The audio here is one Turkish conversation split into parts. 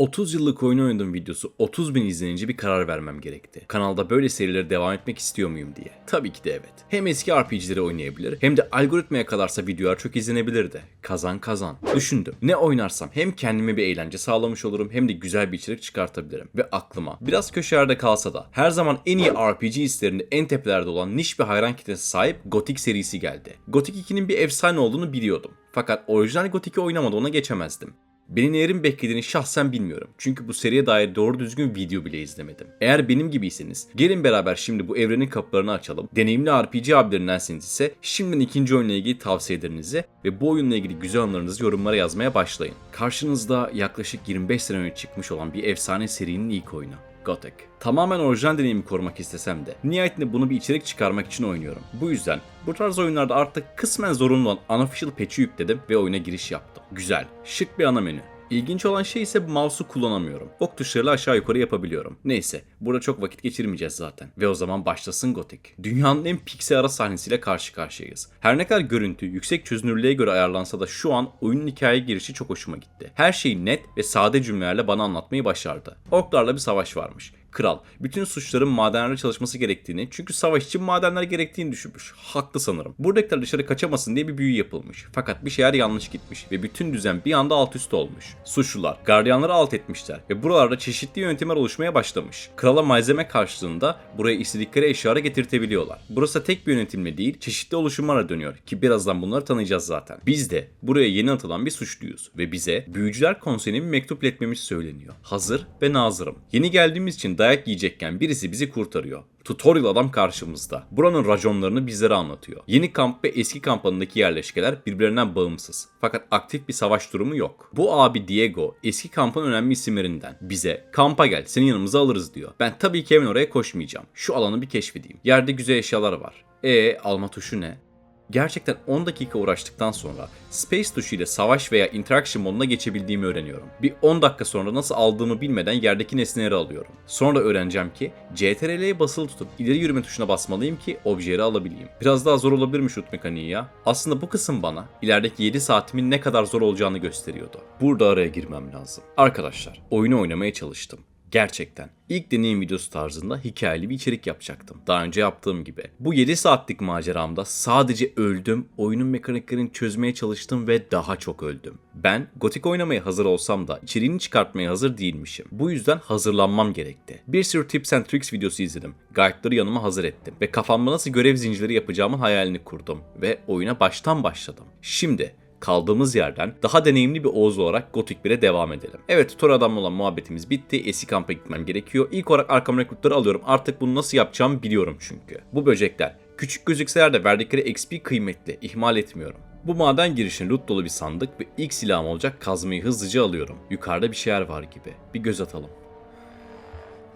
30 yıllık oyun oynadım videosu 30 bin izlenince bir karar vermem gerekti. Kanalda böyle serileri devam etmek istiyor muyum diye. Tabii ki de evet. Hem eski RPG'leri oynayabilir hem de algoritmaya kadarsa videolar çok izlenebilirdi. Kazan kazan. Düşündüm. Ne oynarsam hem kendime bir eğlence sağlamış olurum hem de güzel bir içerik çıkartabilirim. Ve aklıma biraz köşelerde kalsa da her zaman en iyi RPG hislerinde en tepelerde olan niş bir hayran kitlesi sahip Gothic serisi geldi. Gothic 2'nin bir efsane olduğunu biliyordum. Fakat orijinal Gothic'i oynamadan ona geçemezdim. Beni nelerin beklediğini şahsen bilmiyorum. Çünkü bu seriye dair doğru düzgün video bile izlemedim. Eğer benim gibiyseniz gelin beraber şimdi bu evrenin kapılarını açalım. Deneyimli RPG abilerindenseniz ise şimdiden ikinci oyunla ilgili tavsiyelerinizi ve bu oyunla ilgili güzel anılarınızı yorumlara yazmaya başlayın. Karşınızda yaklaşık 25 sene önce çıkmış olan bir efsane serinin ilk oyunu. Gothic. Tamamen orijinal deneyimi korumak istesem de nihayetinde bunu bir içerik çıkarmak için oynuyorum. Bu yüzden bu tarz oyunlarda artık kısmen zorunlu olan unofficial patch'i yükledim ve oyuna giriş yaptım. Güzel, şık bir ana menü. İlginç olan şey ise mouse'u kullanamıyorum. Ok tuşlarıyla aşağı yukarı yapabiliyorum. Neyse, burada çok vakit geçirmeyeceğiz zaten. Ve o zaman başlasın Gothic. Dünyanın en piksel ara sahnesiyle karşı karşıyayız. Her ne kadar görüntü yüksek çözünürlüğe göre ayarlansa da şu an oyunun hikaye girişi çok hoşuma gitti. Her şeyi net ve sade cümlelerle bana anlatmayı başardı. Orklarla bir savaş varmış. Kral bütün suçların madenlerde çalışması gerektiğini çünkü savaş için madenler gerektiğini düşünmüş. Haklı sanırım. Buradakiler dışarı kaçamasın diye bir büyü yapılmış. Fakat bir şeyler yanlış gitmiş ve bütün düzen bir anda alt üst olmuş. Suçlular gardiyanları alt etmişler ve buralarda çeşitli yöntemler oluşmaya başlamış. Krala malzeme karşılığında buraya istedikleri eşyaları getirtebiliyorlar. Burası tek bir yönetimle değil çeşitli oluşumlara dönüyor ki birazdan bunları tanıyacağız zaten. Biz de buraya yeni atılan bir suçluyuz ve bize Büyücüler Konseyi'ne bir mektup iletmemiz söyleniyor. Hazır ve nazırım. Yeni geldiğimiz için dayak yiyecekken birisi bizi kurtarıyor. Tutorial adam karşımızda. Buranın raconlarını bizlere anlatıyor. Yeni kamp ve eski kamp alanındaki yerleşkeler birbirlerinden bağımsız. Fakat aktif bir savaş durumu yok. Bu abi Diego eski kampın önemli isimlerinden. Bize kampa gel seni yanımıza alırız diyor. Ben tabii ki hemen oraya koşmayacağım. Şu alanı bir keşfedeyim. Yerde güzel eşyalar var. E alma tuşu ne? Gerçekten 10 dakika uğraştıktan sonra Space tuşu ile savaş veya interaction moduna geçebildiğimi öğreniyorum. Bir 10 dakika sonra nasıl aldığımı bilmeden yerdeki nesneleri alıyorum. Sonra öğreneceğim ki CTRL'ye basılı tutup ileri yürüme tuşuna basmalıyım ki objeleri alabileyim. Biraz daha zor olabilir mi şut mekaniği ya? Aslında bu kısım bana ilerideki 7 saatimin ne kadar zor olacağını gösteriyordu. Burada araya girmem lazım. Arkadaşlar oyunu oynamaya çalıştım. Gerçekten. İlk deneyim videosu tarzında hikayeli bir içerik yapacaktım. Daha önce yaptığım gibi. Bu 7 saatlik maceramda sadece öldüm, oyunun mekaniklerini çözmeye çalıştım ve daha çok öldüm. Ben gotik oynamaya hazır olsam da içeriğini çıkartmaya hazır değilmişim. Bu yüzden hazırlanmam gerekti. Bir sürü tips and tricks videosu izledim. Guide'ları yanıma hazır ettim. Ve kafamda nasıl görev zincirleri yapacağımın hayalini kurdum. Ve oyuna baştan başladım. Şimdi kaldığımız yerden daha deneyimli bir Oğuz olarak Gothic 1'e devam edelim. Evet tutor adamla olan muhabbetimiz bitti. Eski kampa gitmem gerekiyor. İlk olarak arkam rekrutları alıyorum. Artık bunu nasıl yapacağımı biliyorum çünkü. Bu böcekler küçük gözükseler de verdikleri XP kıymetli. ihmal etmiyorum. Bu maden girişine loot dolu bir sandık ve ilk silahım olacak kazmayı hızlıca alıyorum. Yukarıda bir şeyler var gibi. Bir göz atalım.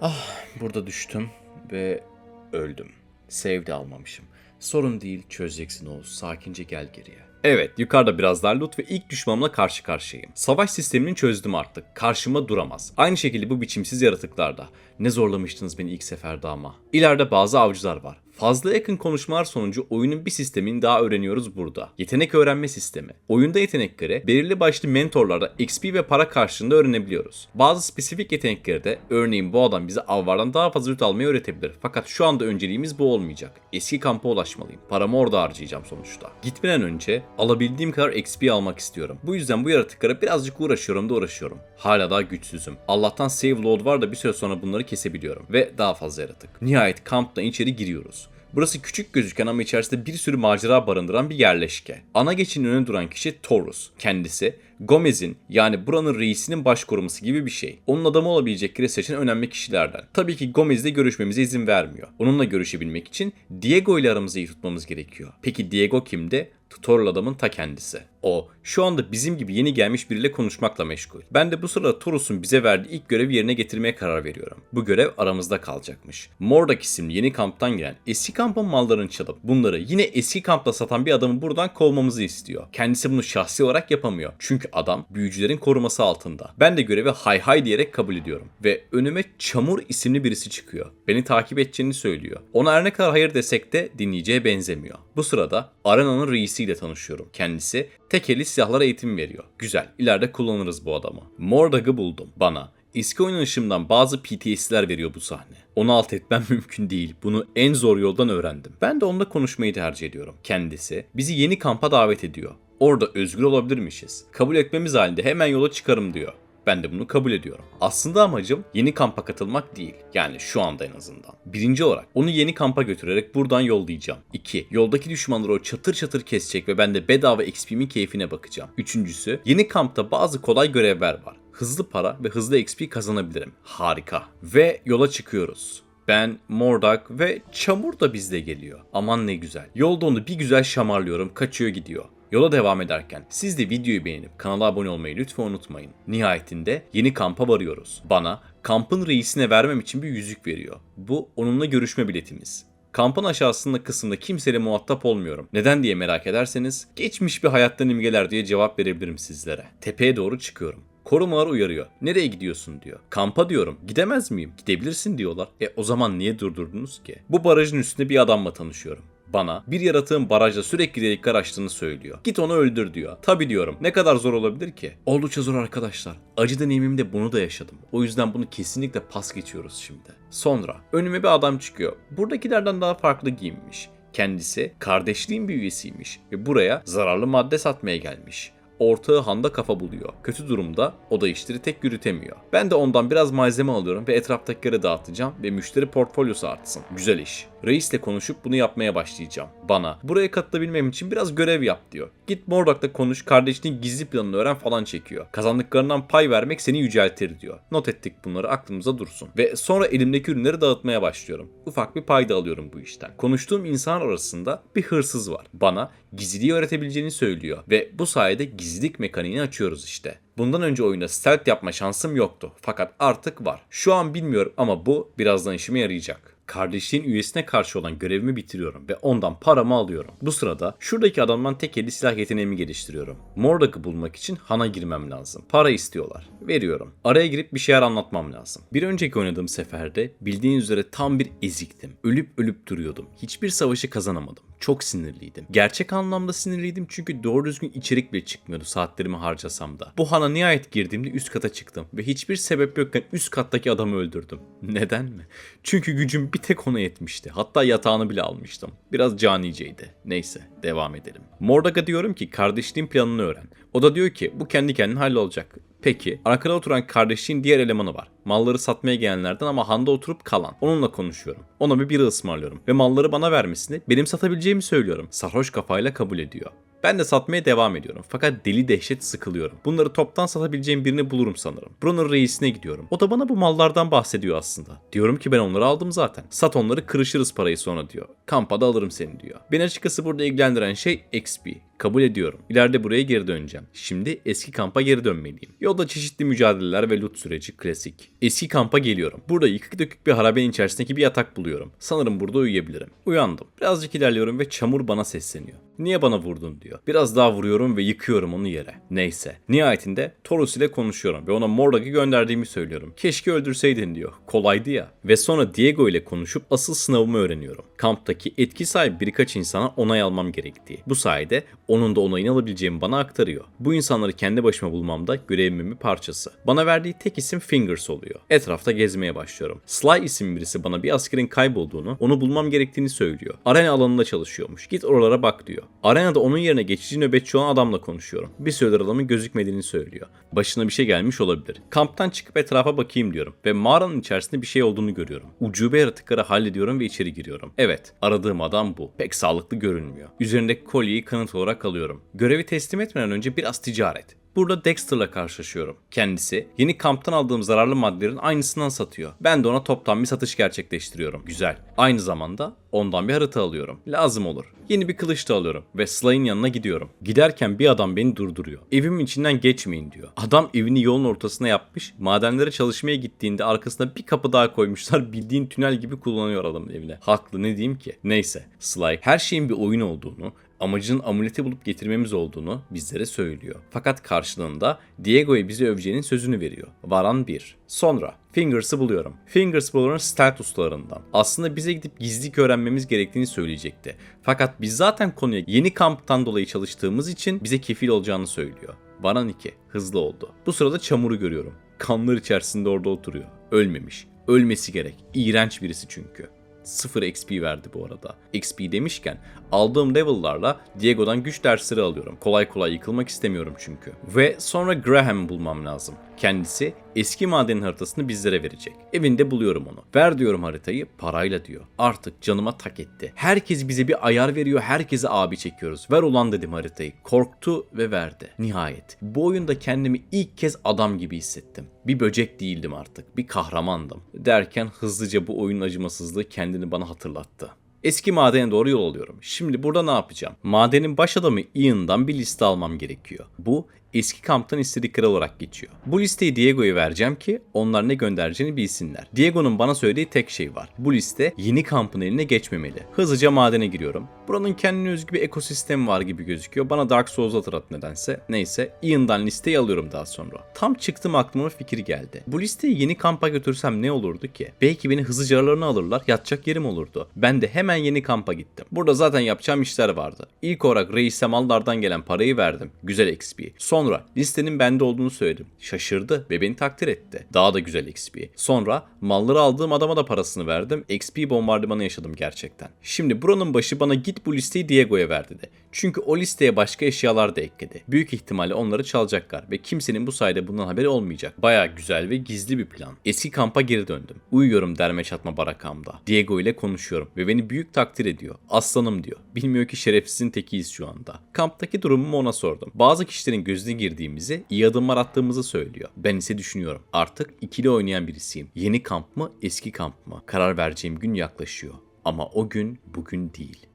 Ah burada düştüm ve öldüm. Save de almamışım. Sorun değil çözeceksin Oğuz. Sakince gel geriye. Evet yukarıda biraz daha loot ve ilk düşmanımla karşı karşıyayım. Savaş sistemini çözdüm artık. Karşıma duramaz. Aynı şekilde bu biçimsiz yaratıklarda. Ne zorlamıştınız beni ilk seferde ama. İleride bazı avcılar var. Fazla yakın konuşmalar sonucu oyunun bir sistemini daha öğreniyoruz burada. Yetenek öğrenme sistemi. Oyunda yetenekleri belirli başlı mentorlarda XP ve para karşılığında öğrenebiliyoruz. Bazı spesifik yetenekleri de örneğin bu adam bize avvardan daha fazla loot almayı öğretebilir. Fakat şu anda önceliğimiz bu olmayacak. Eski kampa ulaşmalıyım. Paramı orada harcayacağım sonuçta. Gitmeden önce alabildiğim kadar XP almak istiyorum. Bu yüzden bu yaratıklara birazcık uğraşıyorum da uğraşıyorum. Hala daha güçsüzüm. Allah'tan save load var da bir süre sonra bunları kesebiliyorum. Ve daha fazla yaratık. Nihayet kamptan içeri giriyoruz. Burası küçük gözüken ama içerisinde bir sürü macera barındıran bir yerleşke. Ana geçinin önüne duran kişi Taurus. Kendisi Gomez'in yani buranın reisinin baş koruması gibi bir şey. Onun adamı olabilecekleri seçen önemli kişilerden. Tabii ki Gomez'le görüşmemize izin vermiyor. Onunla görüşebilmek için Diego ile aramızı iyi tutmamız gerekiyor. Peki Diego kimde? Tutorial adamın ta kendisi. O şu anda bizim gibi yeni gelmiş biriyle konuşmakla meşgul. Ben de bu sırada Toros'un bize verdiği ilk görevi yerine getirmeye karar veriyorum. Bu görev aramızda kalacakmış. Mordak isimli yeni kamptan gelen eski kampın mallarını çalıp bunları yine eski kampta satan bir adamı buradan kovmamızı istiyor. Kendisi bunu şahsi olarak yapamıyor. Çünkü adam büyücülerin koruması altında. Ben de görevi hay hay diyerek kabul ediyorum. Ve önüme Çamur isimli birisi çıkıyor. Beni takip edeceğini söylüyor. Ona her ne kadar hayır desek de dinleyeceğe benzemiyor. Bu sırada arenanın reisi birisiyle tanışıyorum. Kendisi tek eli silahlara eğitim veriyor. Güzel, ileride kullanırız bu adamı. Mordag'ı buldum. Bana eski oynanışımdan bazı PTSD'ler veriyor bu sahne. Onu alt etmem mümkün değil. Bunu en zor yoldan öğrendim. Ben de onunla konuşmayı tercih ediyorum. Kendisi bizi yeni kampa davet ediyor. Orada özgür olabilirmişiz. Kabul etmemiz halinde hemen yola çıkarım diyor. Ben de bunu kabul ediyorum. Aslında amacım yeni kampa katılmak değil. Yani şu anda en azından. Birinci olarak onu yeni kampa götürerek buradan yollayacağım. 2. Yoldaki düşmanları o çatır çatır kesecek ve ben de bedava XP'min keyfine bakacağım. Üçüncüsü yeni kampta bazı kolay görevler var. Hızlı para ve hızlı XP kazanabilirim. Harika. Ve yola çıkıyoruz. Ben, Mordak ve Çamur da bizle geliyor. Aman ne güzel. Yolda onu bir güzel şamarlıyorum, kaçıyor gidiyor. Yola devam ederken siz de videoyu beğenip kanala abone olmayı lütfen unutmayın. Nihayetinde yeni kampa varıyoruz. Bana kampın reisine vermem için bir yüzük veriyor. Bu onunla görüşme biletimiz. Kampın aşağısında kısımda kimseyle muhatap olmuyorum. Neden diye merak ederseniz geçmiş bir hayattan imgeler diye cevap verebilirim sizlere. Tepeye doğru çıkıyorum. Korumalar uyarıyor. Nereye gidiyorsun diyor. Kampa diyorum. Gidemez miyim? Gidebilirsin diyorlar. E o zaman niye durdurdunuz ki? Bu barajın üstünde bir adamla tanışıyorum bana bir yaratığın barajda sürekli delikler açtığını söylüyor. Git onu öldür diyor. Tabi diyorum. Ne kadar zor olabilir ki? Oldukça zor arkadaşlar. Acı deneyimimde bunu da yaşadım. O yüzden bunu kesinlikle pas geçiyoruz şimdi. Sonra önüme bir adam çıkıyor. Buradakilerden daha farklı giyinmiş. Kendisi kardeşliğin bir üyesiymiş ve buraya zararlı madde satmaya gelmiş ortağı handa kafa buluyor. Kötü durumda o da işleri tek yürütemiyor. Ben de ondan biraz malzeme alıyorum ve etraftakilere dağıtacağım ve müşteri portfolyosu artsın. Güzel iş. Reisle konuşup bunu yapmaya başlayacağım. Bana buraya katılabilmem için biraz görev yap diyor. Git Mordak'la konuş kardeşinin gizli planını öğren falan çekiyor. Kazandıklarından pay vermek seni yüceltir diyor. Not ettik bunları aklımıza dursun. Ve sonra elimdeki ürünleri dağıtmaya başlıyorum. Ufak bir payda alıyorum bu işten. Konuştuğum insan arasında bir hırsız var. Bana gizliliği öğretebileceğini söylüyor. Ve bu sayede gizlilik mekaniğini açıyoruz işte. Bundan önce oyunda stealth yapma şansım yoktu. Fakat artık var. Şu an bilmiyorum ama bu birazdan işime yarayacak kardeşliğin üyesine karşı olan görevimi bitiriyorum ve ondan paramı alıyorum. Bu sırada şuradaki adamdan tek eli silah yeteneğimi geliştiriyorum. Mordak'ı bulmak için Han'a girmem lazım. Para istiyorlar. Veriyorum. Araya girip bir şeyler anlatmam lazım. Bir önceki oynadığım seferde bildiğiniz üzere tam bir eziktim. Ölüp ölüp duruyordum. Hiçbir savaşı kazanamadım. Çok sinirliydim. Gerçek anlamda sinirliydim çünkü doğru düzgün içerik bile çıkmıyordu saatlerimi harcasam da. Bu hana nihayet girdiğimde üst kata çıktım ve hiçbir sebep yokken üst kattaki adamı öldürdüm. Neden mi? Çünkü gücüm bir tek ona yetmişti. Hatta yatağını bile almıştım. Biraz caniceydi. Neyse devam edelim. Mordag'a diyorum ki kardeşliğin planını öğren. O da diyor ki bu kendi kendine hallolacak. Peki arkada oturan kardeşliğin diğer elemanı var. Malları satmaya gelenlerden ama handa oturup kalan. Onunla konuşuyorum. Ona bir bira ısmarlıyorum. Ve malları bana vermesini benim satabileceğimi söylüyorum. Sarhoş kafayla kabul ediyor. Ben de satmaya devam ediyorum. Fakat deli dehşet sıkılıyorum. Bunları toptan satabileceğim birini bulurum sanırım. Brunner reisine gidiyorum. O da bana bu mallardan bahsediyor aslında. Diyorum ki ben onları aldım zaten. Sat onları kırışırız parayı sonra diyor. Kampada alırım seni diyor. Beni açıkçası burada ilgilendiren şey XP. Kabul ediyorum. İleride buraya geri döneceğim. Şimdi eski kampa geri dönmeliyim. Yolda çeşitli mücadeleler ve loot süreci klasik. Eski kampa geliyorum. Burada yıkık dökük bir harabenin içerisindeki bir yatak buluyorum. Sanırım burada uyuyabilirim. Uyandım. Birazcık ilerliyorum ve çamur bana sesleniyor. Niye bana vurdun diyor. Biraz daha vuruyorum ve yıkıyorum onu yere. Neyse. Nihayetinde Torus ile konuşuyorum ve ona Mordak'ı gönderdiğimi söylüyorum. Keşke öldürseydin diyor. Kolaydı ya. Ve sonra Diego ile konuşup asıl sınavımı öğreniyorum. Kamptaki etki sahibi birkaç insana onay almam gerektiği. Bu sayede onun da onayını alabileceğimi bana aktarıyor. Bu insanları kendi başıma bulmamda görevimin bir parçası. Bana verdiği tek isim Fingers oluyor. Etrafta gezmeye başlıyorum. Sly isim birisi bana bir askerin kaybolduğunu, onu bulmam gerektiğini söylüyor. Arena alanında çalışıyormuş. Git oralara bak diyor. Arenada onun yerine geçici nöbetçi olan adamla konuşuyorum. Bir süredir adamın gözükmediğini söylüyor. Başına bir şey gelmiş olabilir. Kamptan çıkıp etrafa bakayım diyorum ve mağaranın içerisinde bir şey olduğunu görüyorum. Ucube yaratıkları hallediyorum ve içeri giriyorum. Evet, aradığım adam bu. Pek sağlıklı görünmüyor. Üzerindeki kolyeyi kanıt olarak alıyorum. Görevi teslim etmeden önce biraz ticaret. Burada Dexter'la karşılaşıyorum. Kendisi yeni kamptan aldığım zararlı maddelerin aynısından satıyor. Ben de ona toptan bir satış gerçekleştiriyorum. Güzel. Aynı zamanda ondan bir harita alıyorum. Lazım olur. Yeni bir kılıç da alıyorum ve Slay'ın yanına gidiyorum. Giderken bir adam beni durduruyor. Evimin içinden geçmeyin diyor. Adam evini yolun ortasına yapmış. Madenlere çalışmaya gittiğinde arkasına bir kapı daha koymuşlar. Bildiğin tünel gibi kullanıyor adamın evine. Haklı ne diyeyim ki? Neyse. Sly her şeyin bir oyun olduğunu, amacının amuleti bulup getirmemiz olduğunu bizlere söylüyor. Fakat karşılığında Diego'ya bizi öveceğinin sözünü veriyor. Varan 1. Sonra Fingers'ı buluyorum. Fingers bunların stealth ustalarından. Aslında bize gidip gizlilik öğrenmemiz gerektiğini söyleyecekti. Fakat biz zaten konuya yeni kamptan dolayı çalıştığımız için bize kefil olacağını söylüyor. Bana Niki hızlı oldu. Bu sırada çamuru görüyorum. Kanlar içerisinde orada oturuyor. Ölmemiş. Ölmesi gerek. İğrenç birisi çünkü. 0 XP verdi bu arada. XP demişken aldığım level'larla Diego'dan güç dersleri alıyorum. Kolay kolay yıkılmak istemiyorum çünkü. Ve sonra Graham'ı bulmam lazım. Kendisi eski madenin haritasını bizlere verecek. Evinde buluyorum onu. Ver diyorum haritayı parayla diyor. Artık canıma tak etti. Herkes bize bir ayar veriyor. Herkese abi çekiyoruz. Ver ulan dedim haritayı. Korktu ve verdi. Nihayet. Bu oyunda kendimi ilk kez adam gibi hissettim. Bir böcek değildim artık. Bir kahramandım. Derken hızlıca bu oyunun acımasızlığı kendini bana hatırlattı. Eski madene doğru yol alıyorum. Şimdi burada ne yapacağım? Madenin baş adamı Ian'dan bir liste almam gerekiyor. Bu eski kamptan istedikleri olarak geçiyor. Bu listeyi Diego'ya vereceğim ki onlar ne göndereceğini bilsinler. Diego'nun bana söylediği tek şey var. Bu liste yeni kampın eline geçmemeli. Hızlıca madene giriyorum. Buranın kendine özgü bir ekosistemi var gibi gözüküyor. Bana Dark Souls hatırlattı nedense. Neyse Ian'dan listeyi alıyorum daha sonra. Tam çıktım aklıma fikir geldi. Bu listeyi yeni kampa götürsem ne olurdu ki? Belki beni hızlıca aralarına alırlar yatacak yerim olurdu. Ben de hemen yeni kampa gittim. Burada zaten yapacağım işler vardı. İlk olarak reise mallardan gelen parayı verdim. Güzel XP. Sonra listenin bende olduğunu söyledim. Şaşırdı ve beni takdir etti. Daha da güzel XP. Sonra malları aldığım adama da parasını verdim. XP bombardımanı yaşadım gerçekten. Şimdi buranın başı bana git bu listeyi Diego'ya ver dedi. Çünkü o listeye başka eşyalar da ekledi. Büyük ihtimalle onları çalacaklar ve kimsenin bu sayede bundan haberi olmayacak. Baya güzel ve gizli bir plan. Eski kampa geri döndüm. Uyuyorum derme çatma barakamda. Diego ile konuşuyorum ve beni büyük takdir ediyor. Aslanım diyor. Bilmiyor ki şerefsizin tekiyiz şu anda. Kamptaki durumumu ona sordum. Bazı kişilerin gözüne girdiğimizi, iyi adımlar attığımızı söylüyor. Ben ise düşünüyorum. Artık ikili oynayan birisiyim. Yeni kamp mı, eski kamp mı? Karar vereceğim gün yaklaşıyor. Ama o gün bugün değil.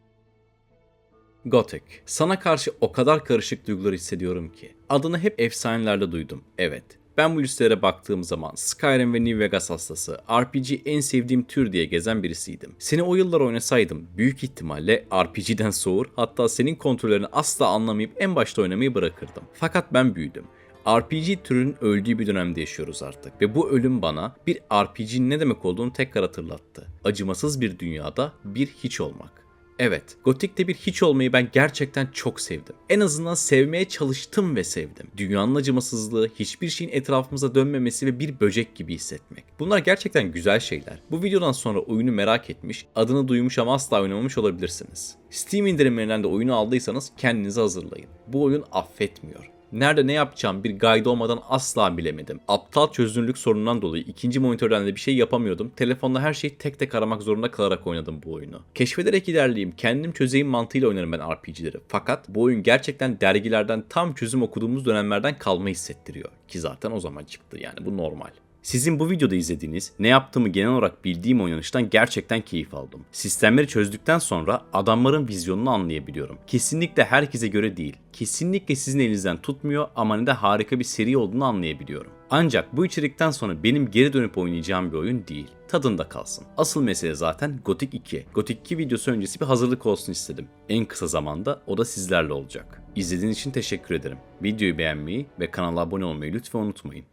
Gothic. Sana karşı o kadar karışık duygular hissediyorum ki. Adını hep efsanelerde duydum. Evet. Ben bu listelere baktığım zaman Skyrim ve New Vegas hastası, RPG en sevdiğim tür diye gezen birisiydim. Seni o yıllar oynasaydım büyük ihtimalle RPG'den soğur hatta senin kontrollerini asla anlamayıp en başta oynamayı bırakırdım. Fakat ben büyüdüm. RPG türünün öldüğü bir dönemde yaşıyoruz artık ve bu ölüm bana bir RPG'nin ne demek olduğunu tekrar hatırlattı. Acımasız bir dünyada bir hiç olmak. Evet, Gotik'te bir hiç olmayı ben gerçekten çok sevdim. En azından sevmeye çalıştım ve sevdim. Dünyanın acımasızlığı, hiçbir şeyin etrafımıza dönmemesi ve bir böcek gibi hissetmek. Bunlar gerçekten güzel şeyler. Bu videodan sonra oyunu merak etmiş, adını duymuş ama asla oynamamış olabilirsiniz. Steam indirimlerinden de oyunu aldıysanız kendinizi hazırlayın. Bu oyun affetmiyor. Nerede ne yapacağım bir guide olmadan asla bilemedim. Aptal çözünürlük sorunundan dolayı ikinci monitörden de bir şey yapamıyordum. Telefonda her şeyi tek tek aramak zorunda kalarak oynadım bu oyunu. Keşfederek ilerleyeyim, kendim çözeyim mantığıyla oynarım ben RPG'leri. Fakat bu oyun gerçekten dergilerden tam çözüm okuduğumuz dönemlerden kalma hissettiriyor. Ki zaten o zaman çıktı yani bu normal. Sizin bu videoda izlediğiniz, ne yaptığımı genel olarak bildiğim oynanıştan gerçekten keyif aldım. Sistemleri çözdükten sonra adamların vizyonunu anlayabiliyorum. Kesinlikle herkese göre değil. Kesinlikle sizin elinizden tutmuyor ama ne de harika bir seri olduğunu anlayabiliyorum. Ancak bu içerikten sonra benim geri dönüp oynayacağım bir oyun değil. Tadında kalsın. Asıl mesele zaten Gothic 2. Gothic 2 videosu öncesi bir hazırlık olsun istedim. En kısa zamanda o da sizlerle olacak. İzlediğiniz için teşekkür ederim. Videoyu beğenmeyi ve kanala abone olmayı lütfen unutmayın.